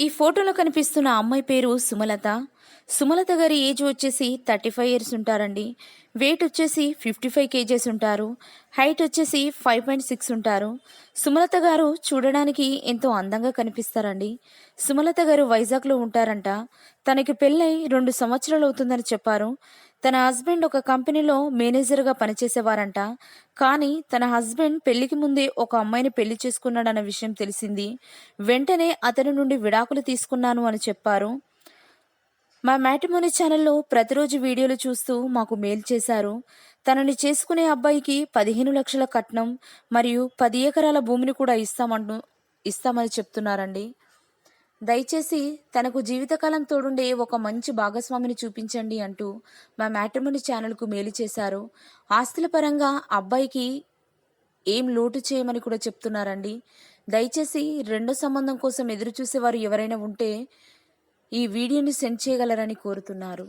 ఈ ఫోటోలో కనిపిస్తున్న అమ్మాయి పేరు సుమలత. సుమలత గారి ఏజ్ వచ్చేసి థర్టీ ఫైవ్ ఇయర్స్ ఉంటారండి. వెయిట్ వచ్చేసి ఫిఫ్టీ ఫైవ్ కేజెస్ ఉంటారు. హైట్ వచ్చేసి ఫైవ్ పాయింట్ సిక్స్ ఉంటారు. సుమలత గారు చూడడానికి ఎంతో అందంగా కనిపిస్తారండి. సుమలత గారు వైజాగ్లో ఉంటారంట. తనకి పెళ్ళై రెండు సంవత్సరాలు అవుతుందని చెప్పారు. తన హస్బెండ్ ఒక కంపెనీలో మేనేజర్గా పనిచేసేవారంట. కానీ తన హస్బెండ్ పెళ్ళికి ముందే ఒక అమ్మాయిని పెళ్ళి చేసుకున్నాడన్న విషయం తెలిసింది. వెంటనే అతని నుండి విడాకులు తీసుకున్నాను అని చెప్పారు. మా మ్యాటిమోని ఛానల్లో ప్రతిరోజు వీడియోలు చూస్తూ మాకు మెయిల్ చేశారు. తనని చేసుకునే అబ్బాయికి పదిహేను లక్షల కట్నం మరియు పది ఎకరాల భూమిని కూడా ఇస్తామంటు ఇస్తామని చెప్తున్నారండి. దయచేసి తనకు జీవితకాలం తోడుండే ఒక మంచి భాగస్వామిని చూపించండి అంటూ మా మ్యాట్రిమోనీ ఛానల్కు మేలు చేశారు. ఆస్తుల పరంగా అబ్బాయికి ఏం లోటు చేయమని కూడా చెప్తున్నారండి. దయచేసి రెండో సంబంధం కోసం ఎదురు చూసేవారు ఎవరైనా ఉంటే ఈ వీడియోని సెండ్ చేయగలరని కోరుతున్నారు.